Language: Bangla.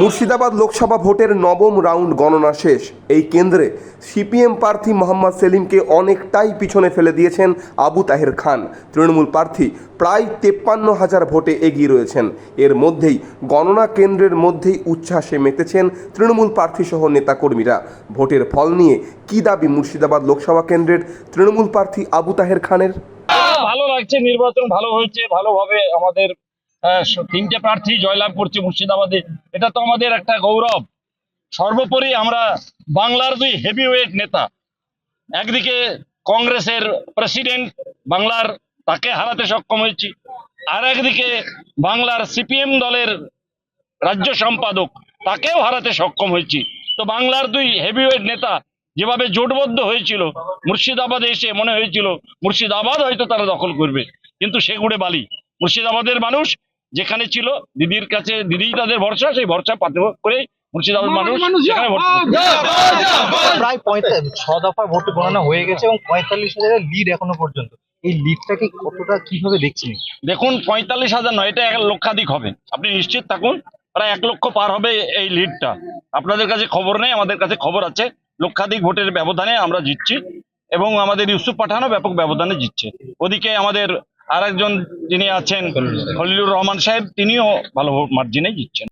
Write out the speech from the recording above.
মুর্শিদাবাদ লোকসভা ভোটের নবম রাউন্ড গণনা শেষ। এই কেন্দ্রে সিপিএম প্রার্থী মোহাম্মদ সেলিমকে অনেকটাই পিছনে ফেলে দিয়েছেন আবু তাহের খান। তৃণমূল প্রার্থী প্রায় তেপ্পান্ন হাজার ভোটে এগিয়ে রয়েছেন। এর মধ্যেই গণনা কেন্দ্রের মধ্যেই উচ্ছ্বাসে মেতেছেন তৃণমূল প্রার্থীসহ নেতাকর্মীরা। ভোটের ফল নিয়ে কী দাবি মুর্শিদাবাদ লোকসভা কেন্দ্রের তৃণমূল প্রার্থী আবু তাহের খানের? ভালো লাগছে, নির্বাচন ভালো হয়েছে, ভালোভাবে আমাদের তিনটে প্রার্থী, জয়লাভ করছে মুর্শিদাবাদে। এটা তো আমাদের একটা গৌরব। সর্বোপরি আমরা বাংলার দুই হেভিওয়েট নেতা। একদিকে কংগ্রেসের প্রেসিডেন্ট বাংলার, তাকে হারাতে সক্ষম হয়েছি। আর একদিকে বাংলার সিপিএম দলের রাজ্য সম্পাদক, তাকেও হারাতে সক্ষম হয়েছি। তো বাংলার দুই হেভিওয়েট নেতা যেভাবে জোটবদ্ধ হয়েছিল, মুর্শিদাবাদে এসে মনে হয়েছিল, মুর্শিদাবাদ হয়তো তারা দখল করবে, কিন্তু সেগুড়ে বালি। মুর্শিদাবাদের মানুষ যেখানে ছিল দিদির কাছে দিদি তাদের ভরসা সেই ভরসা পাতে করে মুর্শিদাবাদ মানুষ সেখানে প্রায় পঁয়তাল্লিশ ছ দফা ভোট গণনা হয়ে গেছে এবং পঁয়তাল্লিশ হাজারের লিড এখনও পর্যন্ত। এই লিডটাকে কতটা কীভাবে দেখছেন? দেখুন পঁয়তাল্লিশ হাজার নয় এটা এক লক্ষাধিক হবে। আপনি নিশ্চিত থাকুন প্রায় এক লক্ষ পার হবে এই লিডটা আপনাদের কাছে খবর নেই আমাদের কাছে খবর আছে। লক্ষাধিক ভোটের ব্যবধানে আমরা জিতছি এবং আমাদের ইউসুফ পাঠানো ব্যাপক ব্যবধানে জিতছে। ওদিকে আমাদের আর একজন যিনি আছেন খলিলুর রহমান সাহেব তিনিও ভালো মার্জিনে জিতছেন